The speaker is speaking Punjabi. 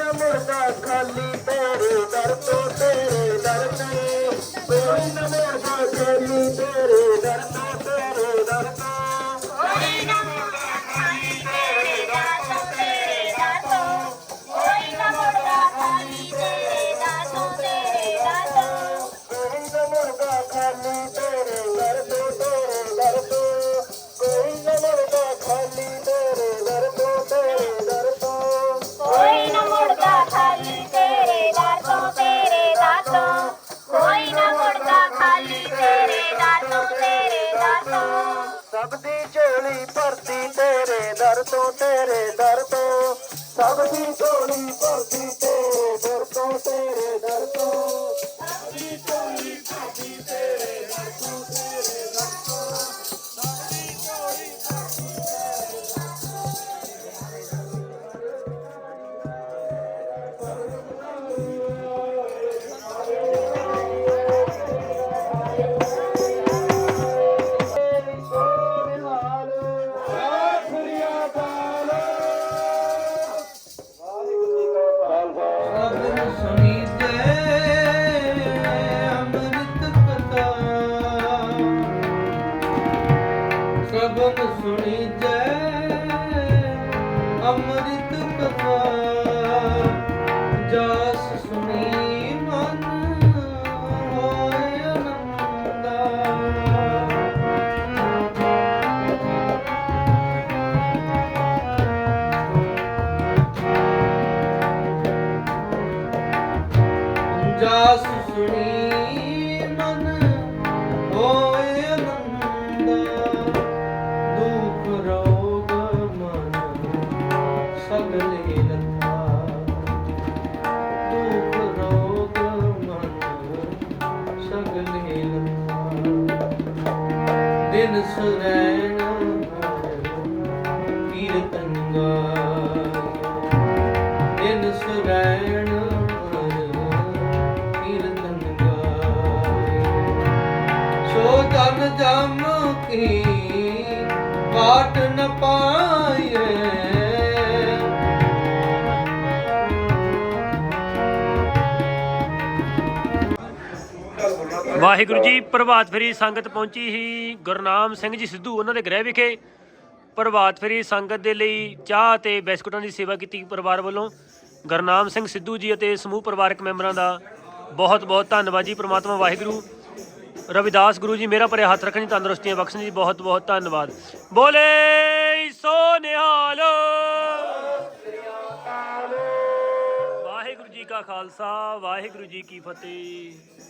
ਨਾ ਮੁੜਦਾ ਖਾਲੀ ਤੇਰੇ ਦਰ ਤੋਂ ਤੇਰੇ ਦਰ ਤੋਂ। ਕੋਈ ਨਾ ਮੁੜਦਾ ਖਾਲੀ ਤੇਰੇ ਦਰ ਤੋਂ ਤੇਰੇ ਦਰ ਤੋਂ। ਝੋਲੀ ਭਰਤੀ ਤੇਰੇ ਦਰ ਤੋਂ, ਤੇਰੇ ਦਰ ਤੋਂ। ਸਭ ਦੀ ਝੋਲੀ ਭਰਤੀ ਤੇਰੇ ਦਰ ਤੋਂ, ਤੇਰੇ Only ਸੁਰੈਣ ਕੀਰਤਨ ਗਾਇ ਦਿਨ ਸੁਰੈਣ ਕੀਰਤਨ ਗਾਏ ਸੋ ਜਨ ਜਮ ਕੀ ਬਾਟ ਨ ਪਾਏ ਵਾਹਿਗੁਰੂ ਜੀ, ਪ੍ਰਭਾਤ ਫੇਰੀ ਸੰਗਤ ਪਹੁੰਚੀ ਸੀ। ਗੁਰਨਾਮ ਸਿੰਘ ਜੀ ਸਿੱਧੂ ਉਹਨਾਂ ਦੇ ਗ੍ਰਹਿ ਵਿਖੇ। ਪ੍ਰਭਾਤ ਫੇਰੀ ਸੰਗਤ ਦੇ ਲਈ ਚਾਹ ਤੇ ਬਿਸਕੁਟਾਂ ਦੀ ਸੇਵਾ ਕੀਤੀ ਪਰਿਵਾਰ ਵੱਲੋਂ। ਗੁਰਨਾਮ ਸਿੰਘ ਸਿੱਧੂ ਜੀ ਅਤੇ ਸਮੂਹ ਪਰਿਵਾਰਕ ਮੈਂਬਰਾਂ ਦਾ ਬਹੁਤ ਬਹੁਤ ਧੰਨਵਾਦ ਜੀ, ਪ੍ਰਮਾਤਮਾ ਵਾਹਿਗੁਰੂ। ਰਵਿਦਾਸ ਗੁਰੂ ਜੀ, ਮੇਰਾ ਭਰੇ ਹੱਥ ਰੱਖਣ ਜੀ ਤੰਦਰੁਸਤੀਆਂ ਬਖਸ਼ਣ ਜੀ ਬਹੁਤ ਬਹੁਤ ਧੰਨਵਾਦ। ਬੋਲੇ ਸੋ ਨਿਹਾਲ। ਵਾਹਿਗੁਰੂ ਜੀ ਕਾ ਖਾਲਸਾ, ਵਾਹਿਗੁਰੂ ਜੀ ਕੀ ਫਤਿਹ।